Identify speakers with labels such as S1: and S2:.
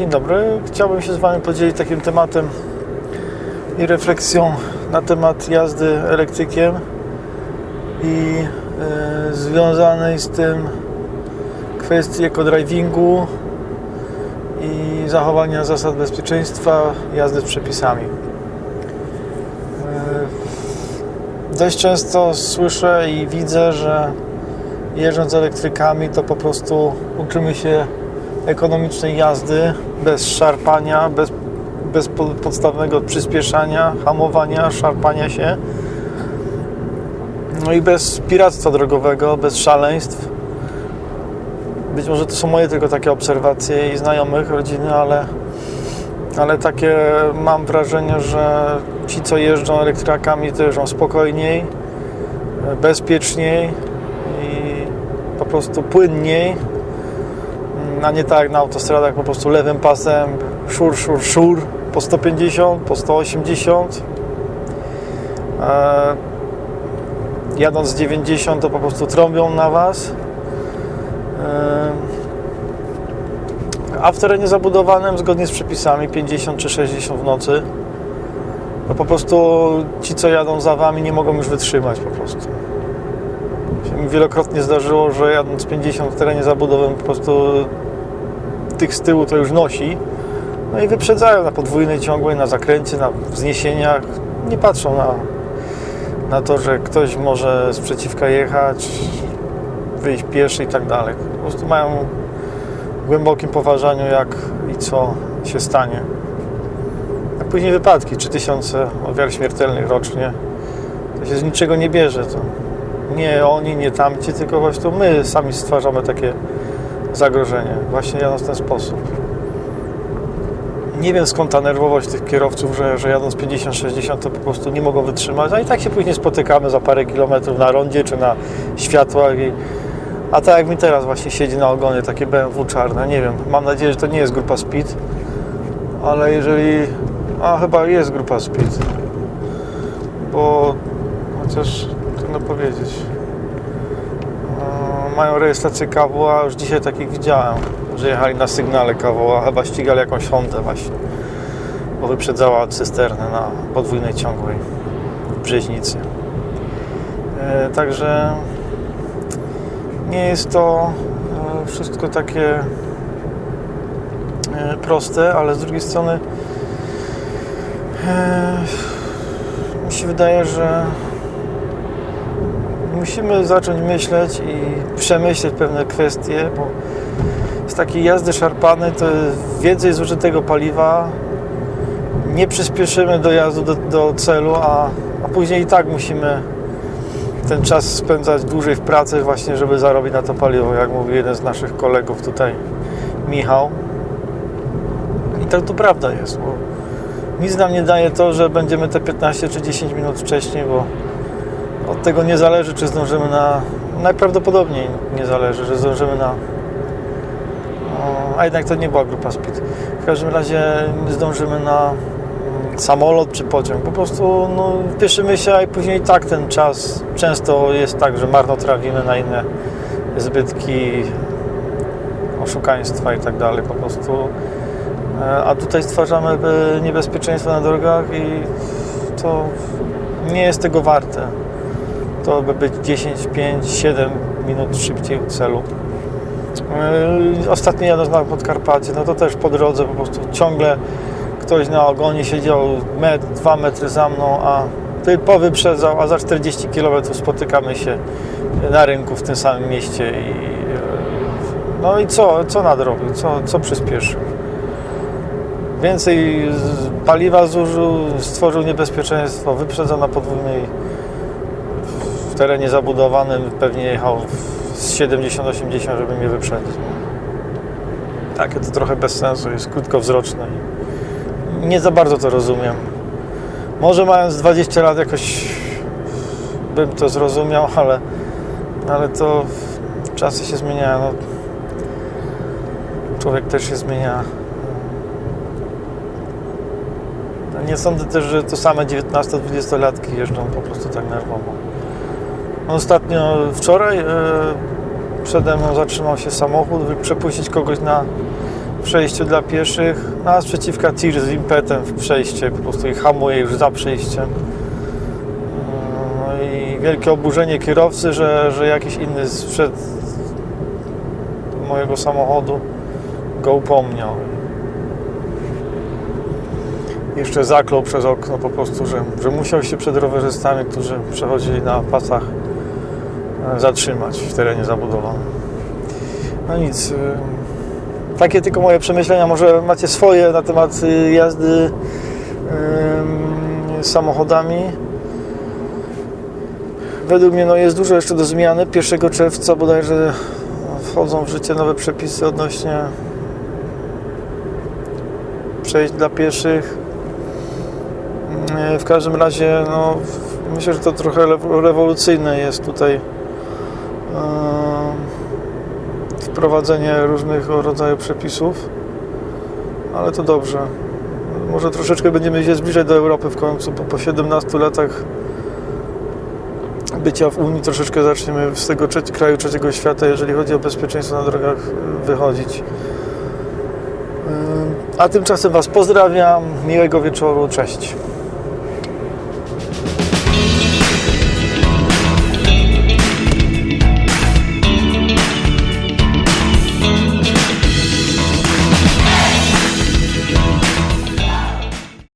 S1: Dzień dobry. Chciałbym się z Wami podzielić takim tematem i refleksją na temat jazdy elektrykiem i e, związanej z tym kwestii ekodrivingu i zachowania zasad bezpieczeństwa jazdy z przepisami. E, dość często słyszę i widzę, że jeżdżąc elektrykami to po prostu uczymy się ekonomicznej jazdy, bez szarpania, bez, bez po- podstawnego przyspieszania, hamowania, szarpania się. No i bez piractwa drogowego, bez szaleństw. Być może to są moje tylko takie obserwacje i znajomych, rodziny, ale, ale takie mam wrażenie, że ci, co jeżdżą elektrykami, to jeżdżą spokojniej, bezpieczniej i po prostu płynniej a nie tak na autostradach po prostu lewym pasem szur, szur, szur po 150, po 180 e, jadąc z 90 to po prostu trąbią na Was. E, a w terenie zabudowanym zgodnie z przepisami 50 czy 60 w nocy to po prostu ci co jadą za Wami nie mogą już wytrzymać po prostu wielokrotnie zdarzyło, że jadąc 50 w terenie zabudowym po prostu tych z tyłu to już nosi. No i wyprzedzają na podwójnej ciągłej, na zakręcie, na wzniesieniach. Nie patrzą na, na to, że ktoś może sprzeciwka jechać, wyjść pieszy i tak dalej. Po prostu mają w głębokim poważaniu jak i co się stanie. A później wypadki, 3000 ofiar śmiertelnych rocznie. To się z niczego nie bierze. To nie oni, nie tamci, tylko właśnie to my sami stwarzamy takie zagrożenie, właśnie jadąc w ten sposób. Nie wiem skąd ta nerwowość tych kierowców, że, że jadąc 50-60 to po prostu nie mogą wytrzymać, a i tak się później spotykamy za parę kilometrów na rondzie czy na światłach. I, a tak jak mi teraz właśnie siedzi na ogonie takie BMW czarne, nie wiem, mam nadzieję, że to nie jest grupa Speed, ale jeżeli, a chyba jest grupa Speed, bo chociaż trudno powiedzieć. E, Mają rejestrację KWA, już dzisiaj takich widziałem, że jechali na sygnale KWA, chyba ścigali jakąś Hondę właśnie, bo wyprzedzała cysternę na podwójnej ciągłej w Brzeźnicy. E, Także nie jest to e, wszystko takie e, proste, ale z drugiej strony mi się wydaje, że musimy zacząć myśleć i przemyśleć pewne kwestie, bo z takiej jazdy szarpanej to więcej zużytego paliwa, nie przyspieszymy dojazdu do, do celu, a, a później i tak musimy ten czas spędzać dłużej w pracy właśnie, żeby zarobić na to paliwo, jak mówi jeden z naszych kolegów tutaj, Michał. I tak to prawda jest, bo nic nam nie daje to, że będziemy te 15 czy 10 minut wcześniej, bo od tego nie zależy, czy zdążymy na. Najprawdopodobniej nie zależy, że zdążymy na. o, A jednak to nie była grupa Speed. W każdym razie zdążymy na mm, samolot czy pociąg. Po prostu no, pieszymy się, a później tak ten czas często jest tak, że marnotrawimy na inne zbytki, oszukaństwa i tak dalej. Po prostu. E, A tutaj stwarzamy e, niebezpieczeństwo na drogach i to nie jest tego warte to by być 10, 5, 7 minut szybciej od celu. Yy, Ostatnio jadąc na Podkarpacie, no to też po drodze po prostu ciągle ktoś na ogonie siedział metr, 2 metry za mną, a ty powyprzedzał, a za 40 km spotykamy się na rynku w tym samym mieście i yy, no i co, co nadrobił, co, co przyspieszył? Więcej paliwa zużył, stworzył niebezpieczeństwo, wyprzedzał na podwójnej w terenie zabudowanym pewnie jechał z 70-80, żeby mnie wyprzedzić. Takie to trochę bez sensu, jest krótkowzroczne. Nie za bardzo to rozumiem. Może mając 20 lat jakoś bym to zrozumiał, ale, ale to czasy się zmieniają. No, człowiek też się zmienia. No, Nie sądzę też, że to same 19-20-latki jeżdżą po prostu tak nerwowo. Ostatnio, wczoraj e, przede mną zatrzymał się samochód, by przepuścić kogoś na przejściu dla pieszych, no a sprzeciwka tir z impetem w przejście, po prostu ich hamuje już za przejściem. No i wielkie oburzenie kierowcy, że, że jakiś inny sprzed mojego samochodu go upomniał. Jeszcze zaklął przez okno po prostu, że, że musiał się przed rowerzystami, którzy przechodzili na pasach zatrzymać w terenie zabudowanym. No nic. y, Takie tylko moje przemyślenia. Może macie swoje na temat jazdy samochodami. Według mnie no, jest dużo jeszcze do zmiany. 1 czerwca bodajże wchodzą w życie nowe przepisy odnośnie przejść dla pieszych. W każdym razie no, myślę, że to trochę rewolucyjne jest tutaj wprowadzenie różnych rodzajów przepisów, ale to dobrze. Może troszeczkę będziemy się zbliżać do Europy w końcu, bo po 17 latach bycia w Unii troszeczkę zaczniemy z tego kraju trzeciego świata, jeżeli chodzi o bezpieczeństwo na drogach, y, wychodzić. Y, A tymczasem Was pozdrawiam, miłego wieczoru, cześć.